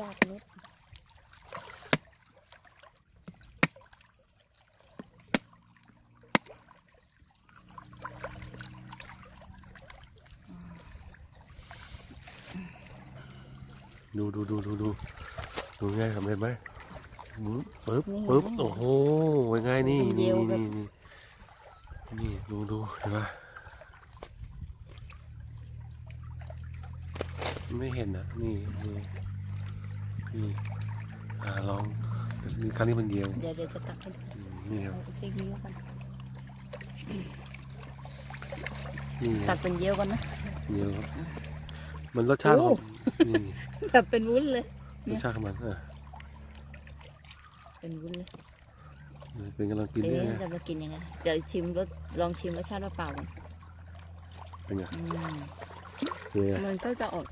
ยากนิดดูดูดูดูดูดูไงทำเห็นไหมปึ๊บปึ๊บปึ๊บโอ้โหเป็นไงนี่นี่นี่นี่นี่ดูดูเห็นปะไม่เห็นนะนี่นี่ นี่อ่าลองนี่ครั้งนี้มันเดียวเดี๋ยวเดี๋ยวจะตักให้ดูอืมนี่ครับ เอาซีกนิ้วกันนี่ไงตัดเป็นเยี่ยวกันนะ เดียวครับมันรสชาติของนี่ตัดเป็นวุ้นเลย รสชาติของมันอะเป็นวุ้นเลยเป็นกำลังกินเดี๋ยวด้วยนี้นะจะมากินยังไงเดี๋ยวชิมรสลองชิมรสชาติเปล่าๆก่อนเป็นไงอืมเป็นไงมันก็จะออก